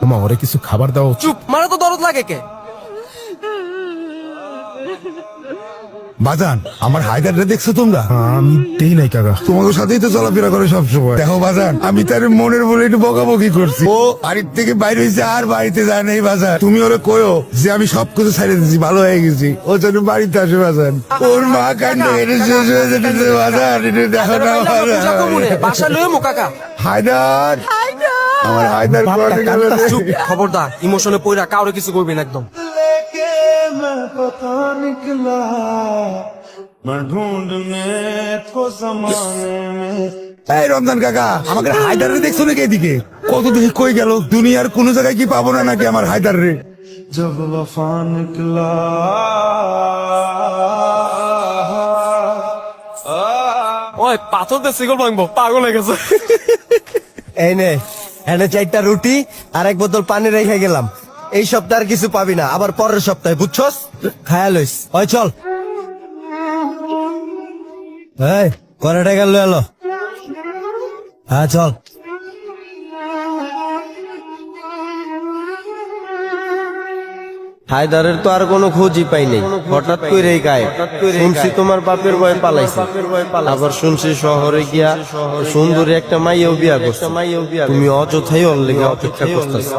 তোমা ওরে কিছু খাবার দাও। চুপ মারা তো দরদ লাগে কে? বাজান আমার হায়দারটা দেখছ তোমরা? আমি দেই নাই কাকা। তোমাদের সাথেই তো চলাফেরা করে সবসময়। দেখো বাজান আমি তার মনের বলে একটু বকাবকি করছি। ও বাড়ির থেকে বাইরে হয়েছে আর বাড়িতে যায় নাই বাজার তুমি ওরে কয়ো যে আমি সবকিছু ছাড়িয়ে দিচ্ছি ভালো হয়ে গেছি। ও যেন বাড়িতে আসে বাজান। ওর মা কান্ড এটা শেষ হয়ে যেতেছে বাজান এটা দেখো না। বাসা লয়ে মো কাকা। হায়দার! আমার হায়দার খবরদার ইমোশনে পইরা কাউরে কিছু করবি না একদম। मैं पता निकला मैं ढूंढने को जमाने में এই রমজান কাকা আমাকে হায়দার রে দেখছো নাকি এদিকে কত দেখে কই গেল দুনিয়ার কোন জায়গায় কি পাবো না নাকি আমার হায়দার রে जब वफा निकला ওই পাথর দিয়ে সিগল ভাঙবো পাগল হয়ে গেছে এই নে এনে চারটা রুটি আর এক বোতল পানি রেখে গেলাম এই সপ্তাহ আর কিছু পাবি না, আবার পরের সপ্তাহে, বুঝছস? খায়া লইস। হয় চল। এই করে টাকা লই এলো হ্যাঁ চল। হায়দারের তো আর কোনো খোঁজই পাই নাই। হঠাৎ করে গায়ে শুনছি তোমার বাপের ভয় পালাইছে। আবার শুনছি শহরে গিয়া সুন্দরী একটা মাইয়াও বিয়া করছে। তুমি অযথাই অল্লেগা অপেক্ষা করতেছ।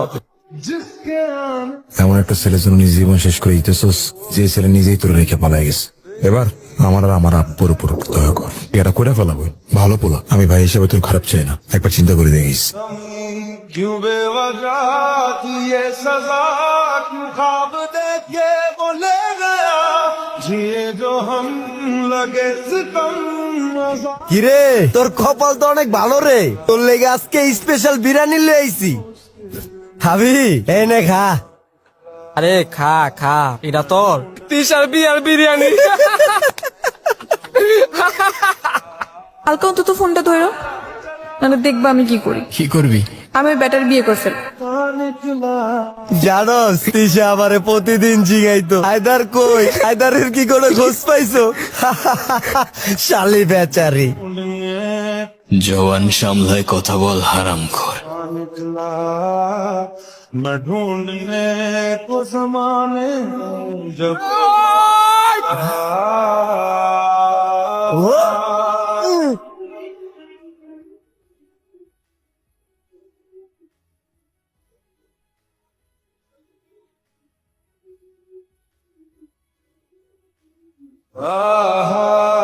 এমন একটা ছেলের জন্য নিজ জীবন শেষ করে দিতেছস, যে ছেলে নিজেই তোর রেখে পালাই গেছে। এবার আমার আর আমার আব্বুর উপর দয়া কর। এটা করে ফেলাবো ভালো পোলা। আমি ভাই হিসেবে তোর খারাপ চাই না। একবার চিন্তা করে দেখিস। কিরে, তোর কপাল তো অনেক ভালো রে। তোর লেগে আজকে স্পেশাল বিরিয়ানি লয়ে খাবি এই নে খা। আরে খা খা এটা তোর। তিসার বিয়ার বিরিয়ানি। অন্তত ফোনটা ধরো। নাহলে দেখবা আমি কি করি। কি করবি? আমি ব্যাটার বিয়ে করে আমারে প্রতিদিন জিগাইতো। হায়দার কই? হায়দারের কি করে খোঁজ পাইছো? শালি বেচারি। জওয়ান সামলায় কথা বল হারাম কর निकला मैं ढूँढने को जमाने में जब ढूंढता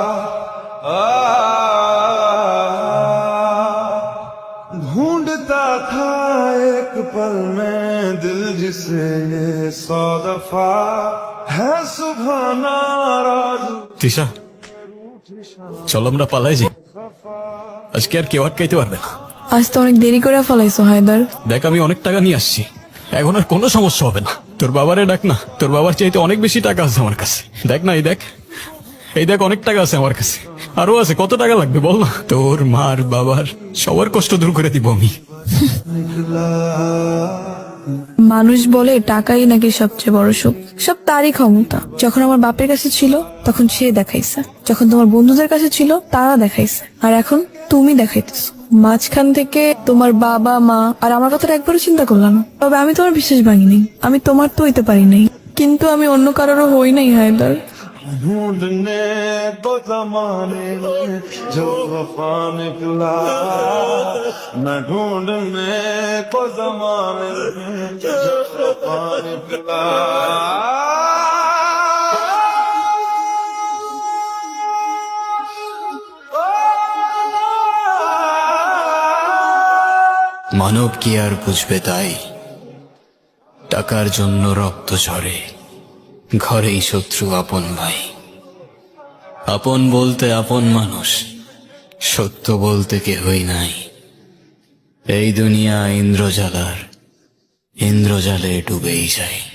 एक पल में दिल जिसे ये सौ दफा है सुबह नाराज তিশা চল আমরা পালাই যাই আজকে আর কেউ আটকাইতে পারবে না আজ তো অনেক দেরি করে ফেলাইছো হায়দার দেখ আমি অনেক টাকা নিয়ে আসছি এখন আর কোনো সমস্যা হবে না তোর বাবারে ডাক না তোর বাবার চাইতে অনেক বেশি টাকা আছে আমার কাছে দেখ না এই দেখ এই দেখ অনেক টাকা আছে আমার কাছে আরো আছে কত টাকা লাগবে বল না তোর মার বাবার সবার কষ্ট দূর করে দিব আমি মানুষ বলে টাকাই নাকি সবচেয়ে বড় সুখ সব তারই ক্ষমতা। যখন আমার বাপের কাছে ছিল, তখন সে দেখাইছে। যখন তোমার বন্ধুদের কাছে ছিল, তারা দেখাইছে। আর এখন তুমি দেখাইতেছো। মাঝখান থেকে তোমার বাবা, মা, আর আমার কথাটা একবারও চিন্তা করলাম তবে আমি তোমার বিশ্বাস ভাঙিনি। আমি তোমার তো হইতে পারি নাই। কিন্তু আমি অন্য কারোরও হই নাই, হায়দার। ढूंढने को जमाने में जो वफा निकला मैं ढूंढने को जमाने में जो वफा निकला মানব কি আর বুঝবে তাই টাকার জন্য রক্ত ঝরে ঘরেই শত্রু আপন ভাই। আপন বলতে আপন মানুষ, সত্য বলতে কেহই নাই। এই দুনিয়া ইন্দ্রজালার, ইন্দ্রজালে ডুবেই যায়।